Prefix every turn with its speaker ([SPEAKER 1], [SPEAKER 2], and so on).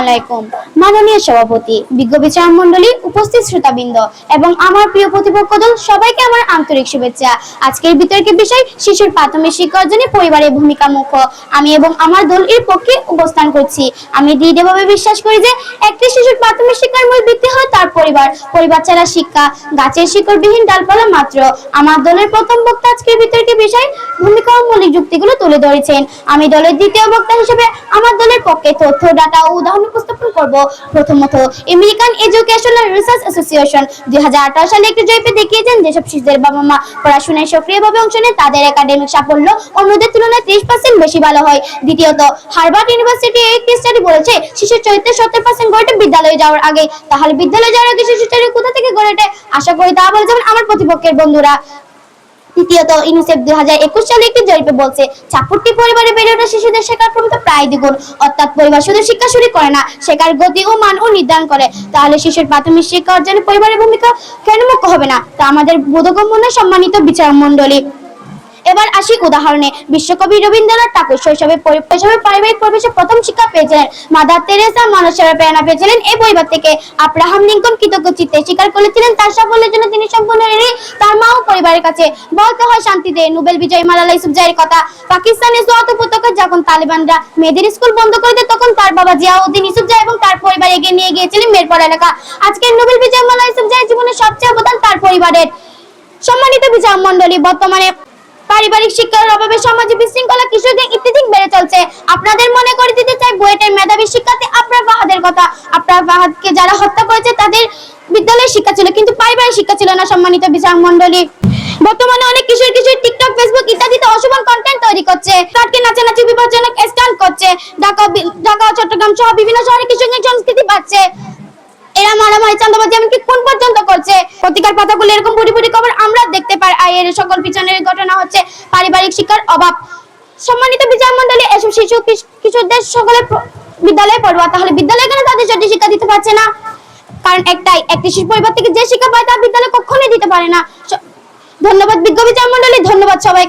[SPEAKER 1] আলাইকুম। মাননীয় সভাপতি, বিজ্ঞ বিচার মন্ডলী উপস্থিত শ্রোতাবৃন্দ এবং আমার প্রিয় প্রতিপক্ষ দল, সবাইকে আমার আন্তরিক শুভেচ্ছা। আজকের বিতর্কের বিষয়, শিশুর প্রাথমিক শিক্ষা অর্জনে পরিবারের ভূমিকা মুখ্য। আমি এবং আমার দল এর পক্ষে করছি। আমি দৃঢ়ভাবে বিশ্বাস করি যে, একটি শিশুর প্রাথমিক শিক্ষার মূল ভিত্তি হয় তার পরিবার। পরিবার ছাড়া শিক্ষা, গাছের শিকড়বিহীন ডালপালা মাত্র। আমার দলের প্রথম বক্তা আজকের বিতর্কের বিষয়, ভূমিকা ও মৌলিক যুক্তিগুলো তুলে ধরেছেন। আমি দলের দ্বিতীয় বক্তা হিসেবে আমার দলের পক্ষে তথ্য, ডাটা ও উদাহরণ উপস্থাপন করব। প্রথমত আমেরিকান এডুকেশনাল রিসার্চ অ্যাসোসিয়েশন দুই সালে একটি দেখিয়েছেন, যেসব শিশুদের বাবা মা পড়াশোনায় সক্রিয়ভাবে অংশ নেয় তাদের একাডেমিক সাফল্য অন্যদের তুলনায় ত্রিশ পার্সেন্ট বেশি ভালো হয়। দ্বিতীয়ত হার্ভার্ড ইউনিভার্সিটি একটি স্টাডি বলেছে, শিশুর চরিত্রের সত্তর পার্সেন্ট গড়ে বিদ্যালয়ে যাওয়ার আগে। তাহলে বিদ্যালয়ে যাওয়ার আগে শিশুর চরিত্র কোথা থেকে গড়ে আশা করি তা বলে যেমন আমার প্রতিপক্ষের বন্ধুরা। তৃতীয়ত ইউনিসেফ দুই হাজার একুশ সালে একটি জরিপে বলছে চারটি পরিবারে বেড়ে ওঠা শিশুদের শেখার ক্ষমতা প্রায় দ্বিগুণ। অর্থাৎ পরিবার শুধু শিক্ষা শুরু করে না, শেখার গতি ও মান ও নির্ধারণ করে। তাহলে শিশুর প্রাথমিক শিক্ষা অর্জনে পরিবারের ভূমিকা কেন মুখ্য হবে না? তা আমাদের বোধগম্য সম্মানিত বিচার মন্ডলী এবার আসি উদাহরণে। বিশ্বকবি রবীন্দ্রনাথ ঠাকুর শৈশবে শৈশবে পারিবারিক পরিবেশে প্রথম শিক্ষা পেয়েছিলেন। মাদার তেরেসা মানুষের প্রেরণা পেয়েছিলেন এই পরিবার থেকে। আব্রাহাম লিঙ্কন কৃতজ্ঞ চিত্তে স্বীকার করেছিলেন তার সাফল্যের জন্য তিনি সম্পূর্ণ ঋণী তার মা ও পরিবারের কাছে। বলতে হয় শান্তিতে, নোবেল বিজয়ী মালালা ইউসুফজাইয়ের কথা। পাকিস্তানের সোয়াত উপত্যকায় যখন তালিবানরা মেয়েদের স্কুল বন্ধ করে দেয়, তখন তার বাবা জিয়াউদ্দিন ইউসুফজাই এবং তার পরিবার এগিয়ে নিয়ে গিয়েছিলেন মেয়ের পড়ালেখা আজকের নোবেল বিজয়ী মালালা ইউসুফজাইয়ের জীবনের সবচেয়ে অবদান তার পরিবারের। সম্মানিত বিচার মন্ডলী বর্তমানে পারিবারিক শিক্ষার অভাবে সমাজে বিশৃঙ্খলা কিশোরদের ইত্যাদি বেড়ে চলছে। আপনাদের মনে করে দিতে চাই, বুয়েটের মেধাবী শিক্ষার্থী আপনার ফাহাদের কথা। আপনার ফাহাদকে যারা হত্যা করেছে, তাদের বিদ্যালয়ের শিক্ষা ছিল, কিন্তু পারিবারিক শিক্ষা ছিল না, সম্মানিত বিচার মন্ডলী বর্তমানে অনেক কিশোর কিশোর টিকটক, ফেসবুক ইত্যাদিতে অশুভন কন্টেন্ট তৈরি করছে। তাকে নাচানাচি বিপজ্জনক স্ট্যান্ড করছে। ঢাকা ঢাকা চট্টগ্রাম সহ বিভিন্ন শহরে কিশোরদের সংস্কৃতি পাচ্ছে এরা মারামারি চান্দাবাজি এমনকি কোন পর্যন্ত করছে। পত্রিকার পাতাগুলো এরকম বুড়ি খবর আমরা দেখতে পাই। আর এর সকল পিছনের ঘটনা হচ্ছে পারিবারিক শিক্ষার অভাব। সম্মানিত বিচার মন্ডলী এসব শিশু কিশ- কিশোরদের সকলে বিদ্যালয়ে পড়ুয়া। তাহলে বিদ্যালয়ে কেন তাদের সঠিক শিক্ষা দিতে পারছে না? কারণ একটাই, একটি শিশু পরিবার থেকে যে শিক্ষা পায় তা বিদ্যালয়ে কখনোই দিতে পারে না। ধন্যবাদ বিজ্ঞ বিচার মন্ডলী ধন্যবাদ সবাইকে।